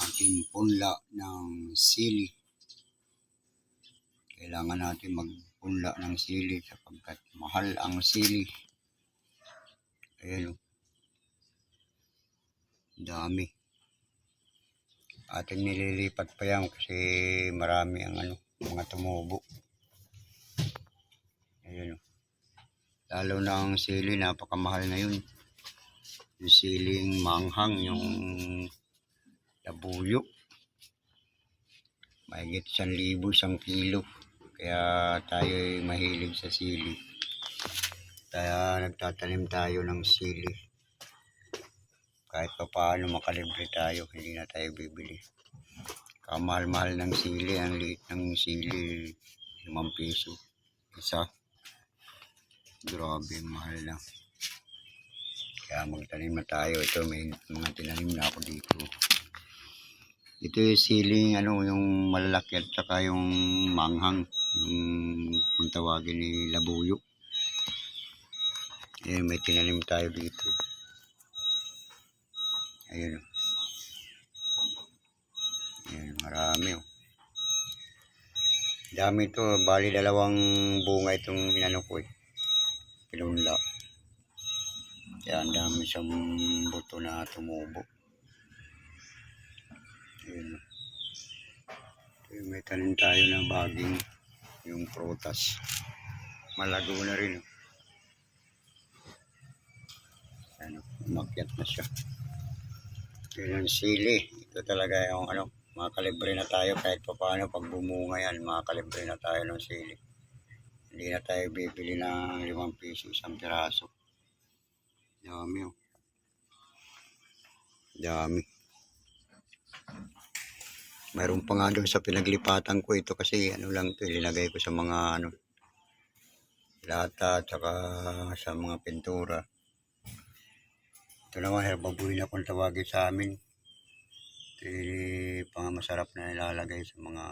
ating punla ng sili. Kailangan natin magpunla ng sili sapagkat mahal ang sili. Ayan o. Dami. Ating nililipat pa yan kasi marami ang ano, mga tumubo. Ayan o. Lalo na ang sili, napakamahal na yun. Yung siling manghang, yung labuyo. Mahigit isang libo, isang kilo. Kaya tayo ay mahilig sa sili. Kaya nagtatanim tayo ng sili. Kahit pa paano makalibre tayo, hindi na tayo bibili. Kamahal-mahal ng sili, ang liit ng sili, 5 piso. Isa. Grabe, mahal na. Kaya magtanim na tayo. Ito, may mga tinanim na ako dito. Ito yung siling, ano, yung malalaki at saka yung manghang. Yung kung tawagin ni Labuyo. Ayan, may tinanim tayo dito. Ayun. Ayan, marami oh. Dami ito. Bali dalawang bunga itong inano ko eh. Pinunla. Kaya ang dami siyang buto na tumubo. Ayun. Ayun, may tanim tayo na baging yung prutas. Malago na rin. Ano, umakyat na siya. Yun ang sili. Ito talaga yung ano, makakalibre na tayo kahit pa paano pag bumunga yan, makakalibre na tayo ng sili. Hindi na tayo bibili ng limang piso isang piraso. Dami oh. Dami. Mayroon pa nga doon sa pinaglipatan ko ito kasi ano lang ito, ilinagay ko sa mga ano, lata at sa mga pintura. Ito naman herbabuy na kung tawagin sa amin. Ito yung masarap na ilalagay sa mga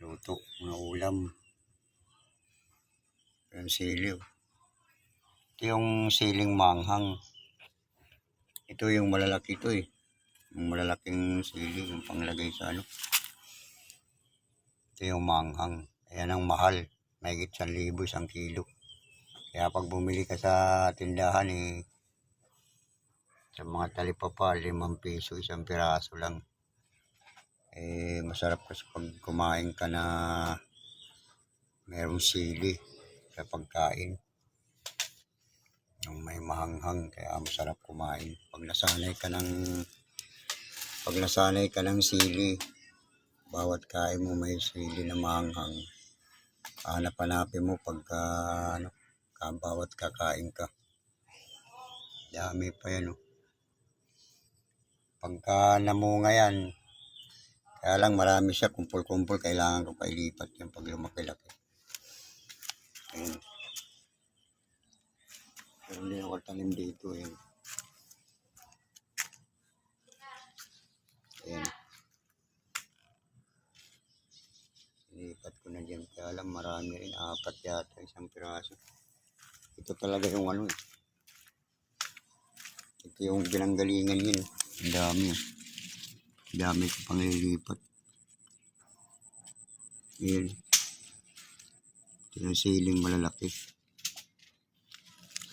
luto, mga ulam. Yung siliw. Ito yung siling manghang. Ito yung malalaki ito eh. Yung malalaking sili, yung panglagay sa ano. Ito yung manghang. Ayan ang mahal. Mahigit 1,000 isang kilo. Kaya pag bumili ka sa tindahan eh, sa mga talipapa, 5 piso, isang piraso lang. Eh, masarap kasi pag kumain ka na merong sili sa pagkain. Yung may mahanghang, kaya masarap kumain. Pag nasanay ka ng pag nasanay ka ng sili, bawat kain mo may sili na maanghang. Hanap-hanapin mo pagka ano, ka, bawat kakain ka. Dami pa yan oh. Pagka namunga yan, kaya lang marami siya, kumpul-kumpul, kailangan ko pa ilipat yan pag lumaki-laki. Ayun. Pero hindi ako tanim dito eh. Ayan. Ilipat ko na dyan. Kaya alam, marami rin. Apat yata, isang piraso. Ito talaga yung ano eh. Ito yung binanggalingan yun. Ang dami ah. Ang dami ko pang ililipat. Ayan. Ito yung siling malalaki.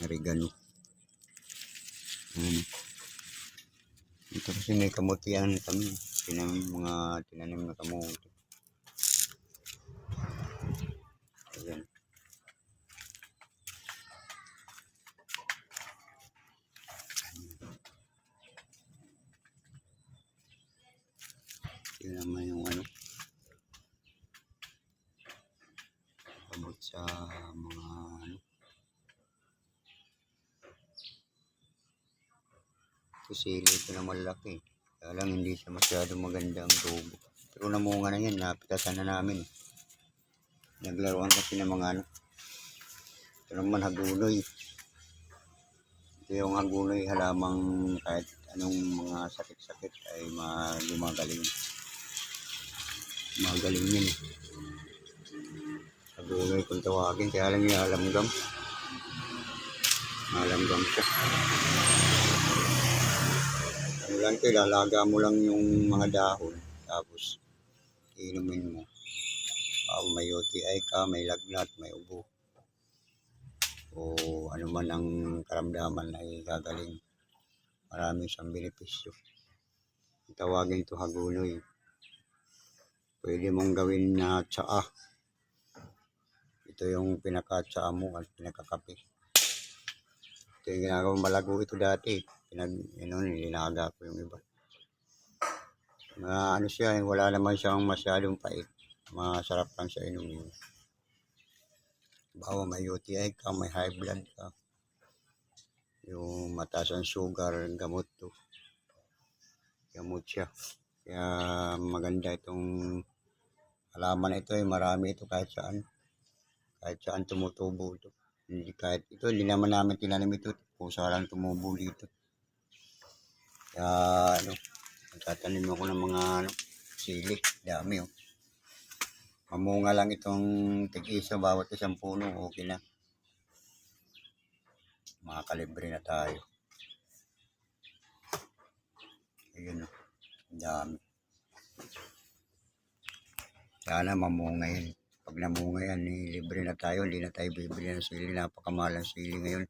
Oregano. Ayan. Ito kasi may kamutihan kami. Tinanim mga tinanim na kamuti. Ayan. Yun naman yung ano. Abot sa mga ano. Kusili ito na malaki. Kaya lang hindi siya masyado maganda ang tubo. Pero namunga na yan, napitasan na namin. Naglaruan kasi ng mga ano. Ito naman hagunoy. Ito yung hagunoy halamang kahit anong mga sakit-sakit ay ma- gumagaling. Magaling yun. Hagunoy kung tawagin. Kaya lang yung alamgam. Alamgam siya. Lang ito, ilalaga mo lang yung mga dahon. Tapos, inumin mo. Ah, may UTI ka, may lagnat, may ubo. O ano man ang karamdaman ay gagaling. Marami siyang benepisyo. Tawagin ito hagunoy. Pwede mong gawin na tsaa. Ito yung pinaka-tsaa mo at pinakakape. Ito yung ginagawa malago ito dati. Pinag, ano, nilinaga ko yung iba. Na ano siya, eh, wala naman siyang masyadong pait. Masarap lang siya inumin. Bawa may UTI ka, may high blood ka. Yung mataas ang sugar, gamot to. Gamot siya. Kaya maganda itong halaman ito eh. Marami ito kahit saan. Kahit saan tumutubo ito. Hindi kahit ito, hindi naman namin tinanim ito. Pusa lang tumubo dito. Kaya ano, magtatanim ako ng mga ano, sili. Dami oh. Mamunga lang itong tig-isa bawat isang puno, okay na. Makakalibre na tayo. Ayun oh. Dami. Sana mamunga yan. Pag namunga yan, eh, libre na tayo. Hindi na tayo bibili ng sili. Napakamahal ang sili ngayon.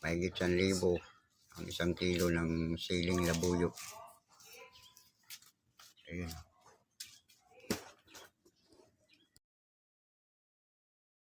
Mahigit 1,000 ang isang kilo ng siling labuyo. Ayun.